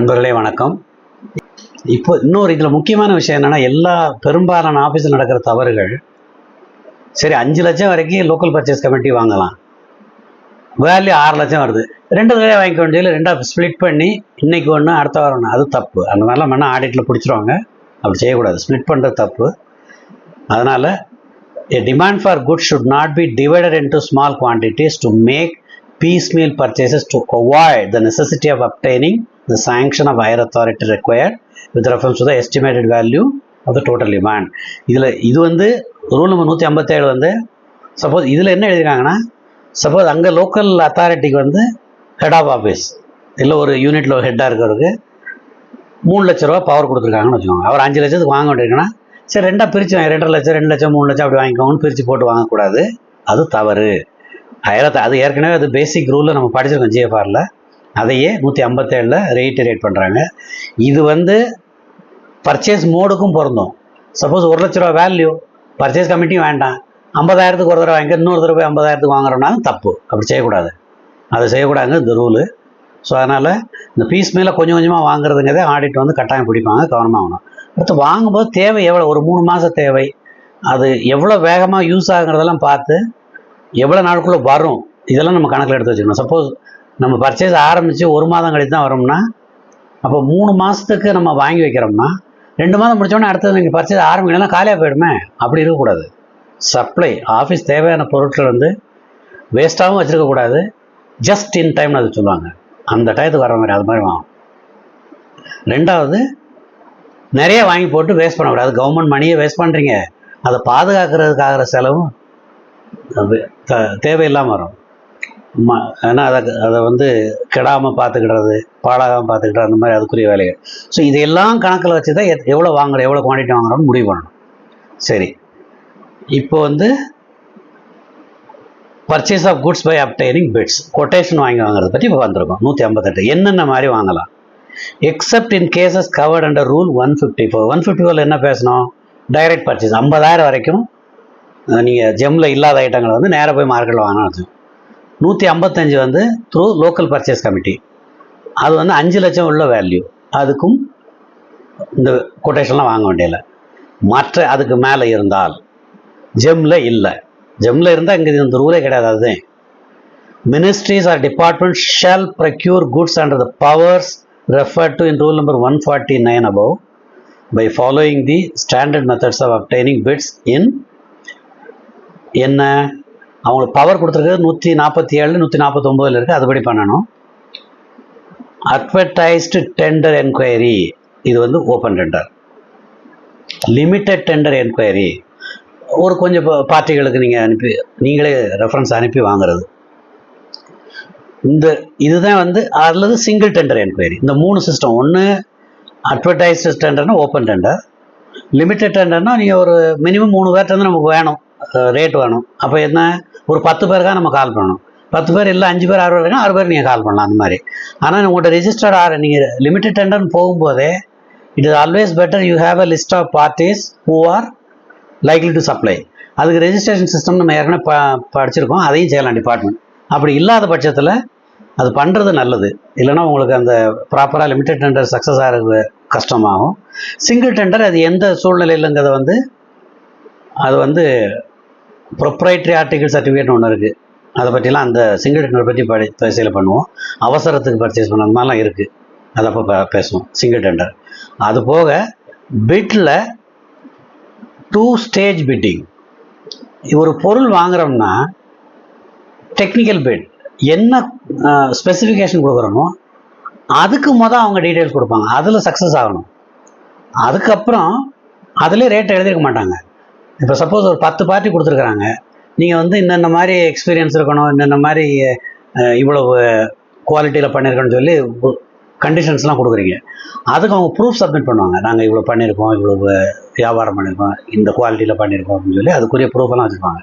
நண்பர்களே வணக்கம். இப்போ இன்னொரு இதில் முக்கியமான விஷயம் என்னென்னா எல்லா பெரும்பாலான ஆஃபீஸில் நடக்கிற தவறுகள் சரி அஞ்சு லட்சம் வரைக்கும் லோக்கல் பர்ச்சேஸ் கமிட்டி வாங்கலாம். வேல்யூ ஆறு லட்சம் வருது. ரெண்டு தடவை வாங்கிக்க வேண்டியதில் ரெண்டாக ஸ்ப்ளிட் பண்ணி இன்னைக்கு ஒன்று அடுத்த வாரம் ஒன்று அது தப்பு. அந்த மாதிரிலாம் வேணால் ஆடிட்டில் பிடிச்சிருவாங்க. அப்படி செய்யக்கூடாது. ஸ்ப்ளிட் பண்ணுறது தப்பு. அதனால் demand for good should not be divided into small quantities to make piecemeal purchases to avoid the necessity of obtaining the sanction of higher authority required with reference to the estimated value of the total demand. இதில் இது வந்து rule number நூற்றி ஐம்பத்தேழு வந்து suppose இதில் என்ன எழுதியிருக்காங்கன்னா suppose அங்கே local அத்தாரிட்டிக்கு வந்து ஹெட் ஆஃப் ஆஃபீஸ் இல்லை ஒரு யூனிட்டில் ஹெட்டாக இருக்கிறவருக்கு மூணு லட்ச ரூபா பவர் கொடுத்துருக்காங்கன்னு வச்சுக்கோங்க. அவர் அஞ்சு லட்சத்துக்கு வாங்க வேண்டியிருக்குன்னா சரி ரெண்டாக பிரித்து வாங்க ரெண்டரை லட்சம் ரெண்டு லட்சம் மூணு லட்சம் அப்படி வாங்கிக்கோங்கன்னு பிரித்து போட்டு வாங்கக்கூடாது. அது தவறு. ஆயிரத்து அது ஏற்கனவே அது பேசிக் ரூலில் நம்ம படிச்சிருக்கோம் ஜிஎஃப்ஆரில் அதையே நூற்றி ஐம்பத்தேழில் ரேட் பண்ணுறாங்க இது வந்து பர்ச்சேஸ் மோடுக்கும் பொருந்தும். சப்போஸ் ஒரு லட்ச ரூபா வேல்யூ பர்ச்சேஸ் கமிட்டியும் வேண்டாம். ஐம்பதாயிரத்துக்கு ஒரு தடவை வாங்கி இன்னொரு தடவை ஐம்பதாயிரத்துக்கு வாங்குறோம்னாலும் தப்பு. அப்படி செய்யக்கூடாது. அது செய்யக்கூடாது இந்த ரூலு ஸோ அதனால் இந்த பீஸ் மேலே கொஞ்சம் கொஞ்சமாக வாங்குறதுங்கிறதே ஆடிட் வந்து கட்டாயம் பிடிப்பாங்க கவனமாக ஆகணும். அடுத்து வாங்கும்போது தேவை எவ்வளோ ஒரு மூணு மாதம் தேவை. அது எவ்வளோ வேகமாக யூஸ் ஆகுங்கிறதெல்லாம் பார்த்து எவ்வளோ நாளுக்குள்ளே வரும்? இதெல்லாம் நம்ம கணக்கில் எடுத்து வச்சுக்கணும். சப்போஸ் நம்ம பர்ச்சேஸ் ஆரம்பித்து ஒரு மாதம் கழித்து தான் வரோம்னா அப்போ மூணு மாதத்துக்கு நம்ம வாங்கி வைக்கிறோம்னா ரெண்டு மாதம் முடித்தோடனே அடுத்தது நீங்கள் பர்ச்சேஸ் ஆரம்பிக்கலாம் காலியாக போயிடுமே. அப்படி இருக்கக்கூடாது. சப்ளை ஆஃபீஸ் தேவையான பொருட்கள் வந்து வேஸ்ட்டாகவும் வச்சுருக்கக்கூடாது ஜஸ்ட் இன் டைம்னு அது சொல்லுவாங்க. அந்த டயத்துக்கு வர மாதிரி அது மாதிரி வாங்கும் ரெண்டாவது நிறைய வாங்கி போட்டு வேஸ்ட் பண்ணக்கூடாது. கவர்மெண்ட் மணியை வேஸ்ட் பண்ணுறீங்க அதை பாதுகாக்கிறதுக்காகிற செலவும் அது த- தேவையில்லாமல் வரும். ம ஏன்னா அதை அதை வந்து கெடாமல் பார்த்துக்கிடுறது பாழாகாமல் பார்த்துக்கிடுறது அந்த மாதிரி அதுக்குரிய வேலைகள். ஸோ இதையெல்லாம் கணக்கில் வச்சு தான் எவ்வளோ வாங்குறோம் எவ்வளோ குவான்டிட்டி வாங்குறோம்னு முடிவு பண்ணணும். சரி. இப்போ வந்து purchase of goods by obtaining bids quotation வாங்கி வாங்குறத பற்றி இப்போ வந்திருக்கோம். நூற்றி ஐம்பத்தெட்டு. என்னென்ன மாதிரி வாங்கலாம்? Except in cases covered under rule one fifty four one fifty ஃபோரில் என்ன பேசணும்? டைரக்ட் பர்ச்சேஸ் ஐம்பதாயிரம் வரைக்கும் நீங்கள் ஜெம்மில் இல்லாத ஐட்டங்களை வந்து நேராக போய் மார்க்கெட்டில் வாங்கணும் நூற்றி ஐம்பத்தஞ்சு வந்து த்ரூ லோக்கல் பர்ச்சேஸ் கமிட்டி அது வந்து அஞ்சு லட்சம் உள்ள வேல்யூ அதுக்கும் இந்த கொட்டேஷன்லாம் வாங்க வேண்டியதில்லை. மற்ற அதுக்கு மேலே இருந்தால் ஜெம்மில் இல்லை. ஜெம்மில் இருந்தால் இங்கே இந்த ரூலே கிடையாது அதுதான். Ministries or department shall procure goods under the powers refer to in rule number one forty nine above by following the standard methods of obtaining bids in என்ன? அவங்களுக்கு பவர் கொடுத்துருக்கிறது நூற்றி நாற்பத்தி ஏழு நூற்றி நாற்பத்தொம்போதில் இருக்குது அதுபடி பண்ணணும். அட்வர்டைஸ்டு டெண்டர் என்கொயரி இது வந்து open tender limited tender enquiry ஒரு கொஞ்சம் பார்ட்டிகளுக்கு நீங்கள் அனுப்பி நீங்களே ரெஃபரன்ஸ் அனுப்பி வாங்குறது. இந்த இதுதான் வந்து அல்லது சிங்கிள் டெண்டர் என்கொயரி இந்த மூணு சிஸ்டம் ஒன்று அட்வர்டைஸ்டு டெண்டர்னா ஓப்பன் டெண்டர் லிமிட்டட் டெண்டர்னா நீங்கள் ஒரு மினிமம் மூணு பேர்ட்டு வந்து நமக்கு வேணும். ரேட் வேணும். அப்போ என்ன? ஒரு பத்து பேருக்காக நம்ம கால் பண்ணணும். பத்து பேர் இல்லை அஞ்சு பேர் ஆறு பேர் ஆறு பேர் நீங்கள் கால் பண்ணலாம் அந்த மாதிரி. ஆனால் உங்கள்கிட்ட ரிஜிஸ்டர்ட் ஆறு நீங்கள் லிமிட்டட் டெண்டர்னு போகும்போதே it is always better you have a list of parties who are likely to supply அதுக்கு ரெஜிஸ்ட்ரேஷன் சிஸ்டம் நம்ம ஏற்கனவே ப படிச்சிருக்கோம். அதையும் செய்யலாம் டிபார்ட்மெண்ட் அப்படி இல்லாத பட்சத்தில் அது பண்ணுறது நல்லது. இல்லைன்னா உங்களுக்கு அந்த ப்ராப்பராக லிமிடெட் டெண்டர் சக்ஸஸ் ஆகிறது கஷ்டமாகும். சிங்கிள் டெண்டர் அது எந்த சூழ்நிலையிலங்கிறத வந்து அது வந்து ப்ரொப்ரைட்ரி ஆர்டிகல் சர்டிஃபிகேட்னு ஒன்று இருக்குது அதை பற்றிலாம் அந்த சிங்கிள் டெண்டர் பற்றி படி பரிசீலனை பண்ணுவோம். அவசரத்துக்கு பர்ச்சேஸ் பண்ண மாதிரிலாம் இருக்குது அதை அப்போ பேசுவோம். சிங்கிள் டெண்டர் அது போக பிட்டில் டூ ஸ்டேஜ் பிட்டிங் ஒரு பொருள் வாங்குறோம்னா டெக்னிக்கல் பிட் என்ன ஸ்பெசிஃபிகேஷன் கொடுக்குறோமோ அதுக்கு மொதல் அவங்க டீட்டெயில்ஸ் கொடுப்பாங்க. அதில் சக்ஸஸ் ஆகணும். அதுக்கப்புறம் அதிலே ரேட் எழுதிருக்க மாட்டாங்க. இப்போ சப்போஸ் ஒரு பத்து பார்ட்டி கொடுத்துருக்குறாங்க. நீங்கள் வந்து இன்னென்ன மாதிரி எக்ஸ்பீரியன்ஸ் இருக்கணும் இன்னென்ன மாதிரி இவ்வளவு குவாலிட்டியில் பண்ணியிருக்கோன்னு சொல்லி கண்டிஷன்ஸ்லாம் கொடுக்குறீங்க. அதுக்கு அவங்க ப்ரூஃப் சப்மிட் பண்ணுவாங்க. நாங்கள் இவ்வளோ பண்ணியிருக்கோம் இவ்வளோ வியாபாரம் பண்ணியிருக்கோம் இந்த குவாலிட்டியில் பண்ணியிருக்கோம் அப்படின்னு சொல்லி அதுக்குரிய ப்ரூஃபெல்லாம் வச்சுருப்பாங்க.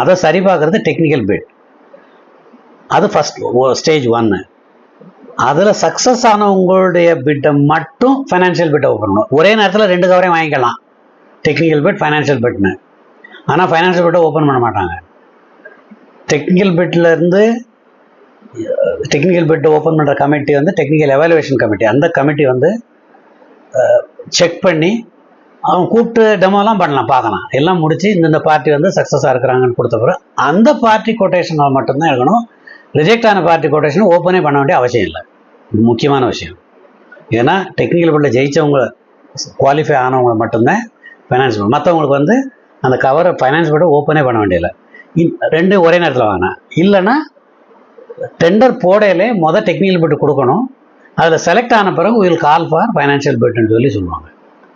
அதை சரி பார்க்குறது டெக்னிக்கல் பிட் அது ஃபஸ்ட் ஸ்டேஜ் ஒன்று அதில் சக்ஸஸ் ஆனவங்களுடைய பிட்டை மட்டும் ஃபைனான்ஷியல் பிட்டை ஓப்பன் பண்ணணும். ஒரே நேரத்தில் ரெண்டு கவரையும் வாங்கிக்கலாம். டெக்னிக்கல் பெட் ஃபைனான்ஷியல் பிட்னு ஆனால் ஃபைனான்ஷியல் பிட்டை ஓப்பன் பண்ண மாட்டாங்க. டெக்னிக்கல் பிட்ல டெக்னிக்கல் பெட்டை ஓப்பன் பண்ணுற கமிட்டி வந்து டெக்னிக்கல் எவாலுவேஷன் கமிட்டி அந்த கமிட்டி வந்து செக் பண்ணி அவங்க கூப்பிட்டு டெமோலாம் பண்ணலாம் பார்க்கலாம். எல்லாம் முடித்து இந்தந்த பார்ட்டி வந்து சக்ஸஸாக இருக்கிறாங்கன்னு கொடுத்த பிறகு அந்த பார்ட்டி கொட்டேஷனால் மட்டும்தான் எடுக்கணும் ரிஜெக்ட் ஆன பார்ட்டி கொட்டேஷன் ஓப்பனே பண்ண வேண்டிய அவசியம் இல்லை. முக்கியமான விஷயம். ஏன்னா டெக்னிக்கல் பெட்டில் ஜெயித்தவங்க குவாலிஃபை ஆனவங்களை மட்டும்தான் ஃபைனான்ஸ் மற்றவங்களுக்கு வந்து அந்த கவரை ஃபைனான்ஸ் போட்டு ஓப்பனே பண்ண வேண்டியதில்லை. இன் ரெண்டும் ஒரே நேரத்தில் வாங்கினா. இல்லைன்னா டெண்டர் போடையிலே மொதல் டெக்னிக்கல் பிட் கொடுக்கணும். அதில் செலக்ட் ஆன பிறகு வில் கால் ஃபார் ஃபைனான்ஷியல் பிட்னு சொல்லி சொல்லுவாங்க.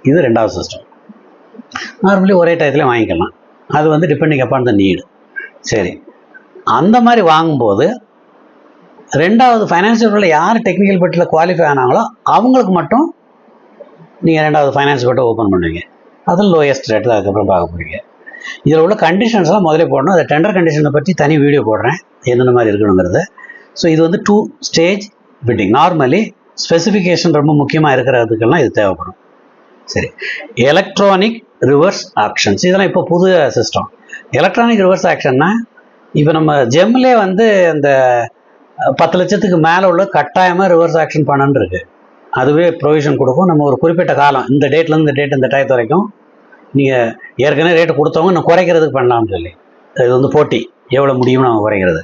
இது ரெண்டாவது சிஸ்டம் நார்மலி ஒரே டயத்துல வாங்கிக்கலாம். அது வந்து டிபெண்டிங் அப்பான் த நீடு சரி. அந்த மாதிரி வாங்கும்போது ரெண்டாவது ஃபைனான்ஷியல் பிட்டில் யார் டெக்னிக்கல் பிட்டில் குவாலிஃபை ஆனாங்களோ அவங்களுக்கு மட்டும் நீங்கள் ரெண்டாவது ஃபைனான்ஸ் பிட்டை ஓப்பன் பண்ணுவீங்க. அது லோயஸ்ட் ரேட்டில் அதுக்கப்புறம் பார்க்க போகிறீங்க இதில் உள்ள கண்டிஷன்ஸ்லாம் முதலே போடணும். அதை டெண்டர் கண்டிஷனை பற்றி தனி வீடியோ போடுறேன். என்னென்ன மாதிரி இருக்கணுங்கிறது. ஸோ இது வந்து two stage bidding normally specification ரொம்ப முக்கியமாக இருக்கிறதுக்கெல்லாம் இது தேவைப்படும். சரி. எலக்ட்ரானிக் ரிவர்ஸ் ஆக்ஷன்ஸ் இதெல்லாம் இப்போ புது சிஸ்டம் எலக்ட்ரானிக் ரிவர்ஸ் ஆக்ஷன்னா இப்போ நம்ம ஜெம்லே வந்து அந்த பத்து லட்சத்துக்கு மேலே உள்ள கட்டாயமாக ரிவர்ஸ் ஆக்ஷன் பண்ணன்னு இருக்குது அதுவே ப்ரொவிஷன் கொடுக்கும். நம்ம ஒரு குறிப்பிட்ட காலம் இந்த டேட்லேருந்து இந்த டேட் இந்த டயத்து வரைக்கும் நீங்கள் ஏற்கனவே ரேட்டு கொடுத்தவங்க இன்னும் குறைக்கிறதுக்கு பண்ணலாம்னு சொல்லி. இது வந்து போட்டி. எவ்வளோ முடியும்னு அவங்க குறைக்கிறது.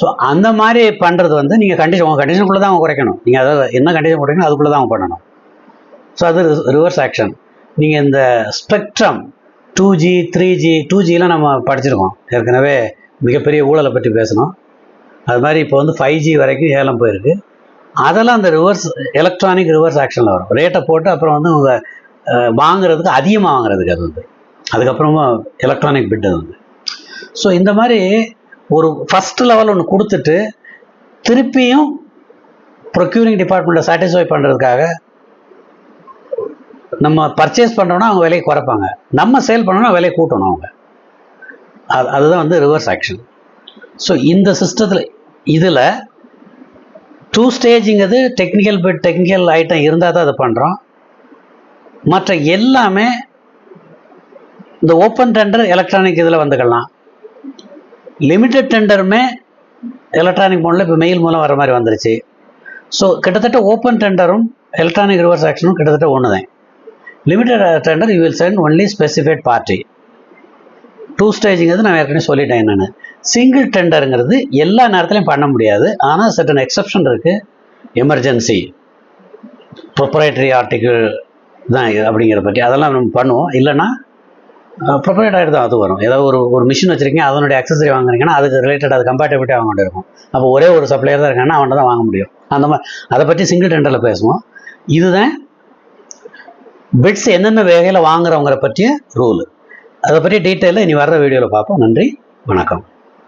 ஸோ அந்த மாதிரி பண்ணுறது வந்து நீங்கள் கண்டிஷன் உங்கள் கண்டிஷனுக்குள்ளே தான் அவங்க குறைக்கணும். நீங்கள் அதாவது என்ன கண்டிஷன் குறைக்கணும் அதுக்குள்ளே தான் அவங்க பண்ணணும். ஸோ அது ரிவர்ஸ் ஆக்ஷன் நீங்கள் இந்த spectrum two G three G two ஜிலாம் நம்ம படிச்சிருக்கோம். ஏற்கனவே மிகப்பெரிய ஊழலை பற்றி பேசணும் அது மாதிரி இப்போ வந்து ஃபைவ் ஜி வரைக்கும் ஏலம் போயிருக்கு. அதெல்லாம் அந்த ரிவர்ஸ் எலக்ட்ரானிக் ரிவர்ஸ் ஆக்ஷனில் வரும். ரேட்டை போட்டு அப்புறம் வந்து உங்க வாங்குறதுக்கு அதிகமாக வாங்குறதுக்கு அது வந்து. அதுக்கப்புறமா எலக்ட்ரானிக் பிட் அது வந்து. ஸோ இந்த மாதிரி ஒரு ஃபஸ்ட் லெவல் ஒன்று கொடுத்துட்டு திருப்பியும் ப்ரொக்யூரிங் டிபார்ட்மெண்ட்டை சாட்டிஸ்ஃபை பண்ணுறதுக்காக நம்ம பர்ச்சேஸ் பண்ணுறோன்னா அவங்க விலையை குறைப்பாங்க. நம்ம சேல் பண்ணோன்னா விலையை கூட்டணும் அவங்க. அது அதுதான் வந்து ரிவர்ஸ் ஆக்ஷன் ஸோ இந்த சிஸ்டத்தில் இதில் டூ ஸ்டேஜுங்கிறது டெக்னிக்கல் பிட் டெக்னிக்கல் ஐட்டம் இருந்தால் தான் அதை பண்ணுறோம் மற்ற எல்லாமே இந்த ஓப்பன் டெண்டர் எலக்ட்ரானிக் இதில் வந்துக்கலாம். லிமிட்டட் டெண்டருமே எலக்ட்ரானிக் மோடில் இப்போ மெயில் மூலம் வர மாதிரி வந்துருச்சு. ஸோ கிட்டத்தட்ட ஓப்பன் டெண்டரும் எலக்ட்ரானிக் ரிவர்ஸ் ஆக்ஷனும் கிட்டத்தட்ட ஒன்று தான் limited tender you will send only specified party two ஸ்டேஜுங்கிறது நான் ஏற்கனவே சொல்லிட்டேன் என்னென்னு. சிங்கிள் டெண்டருங்கிறது எல்லா நேரத்துலையும் பண்ண முடியாது. ஆனால் சட்டன் எக்ஸப்ஷன் இருக்குது எமர்ஜென்சி ப்ரொப்ரைட்டரி ஆர்டிக்கிள் தான் இது அப்படிங்கிற பற்றி. அதெல்லாம் நம்ம பண்ணுவோம். இல்லைன்னா ப்ரொப்ரைட்டரி தான் அது வரும். ஏதாவது ஒரு ஒரு மிஷின் வச்சுருக்கீங்க அதனுடைய அக்சசரி வாங்குறீங்கன்னா அதுக்கு ரிலேட்டட் அது கம்பேட்டபிலிட்டி வாங்க வேண்டியிருக்கும் அப்போ ஒரே ஒரு சப்ளையர் தான் இருக்காங்கன்னா அவன்கிட்ட தான் வாங்க முடியும். அந்த மாதிரி அதை பற்றி சிங்கிள் டெண்டரில் பேசுவோம். இதுதான் பிட்ஸ் என்னென்ன வகையில் வாங்குறவங்கிற பற்றிய ரூல் அதை பற்றி டீட்டெயிலில் இனி வர்ற வீடியோவில் பார்ப்போம். நன்றி. வணக்கம்.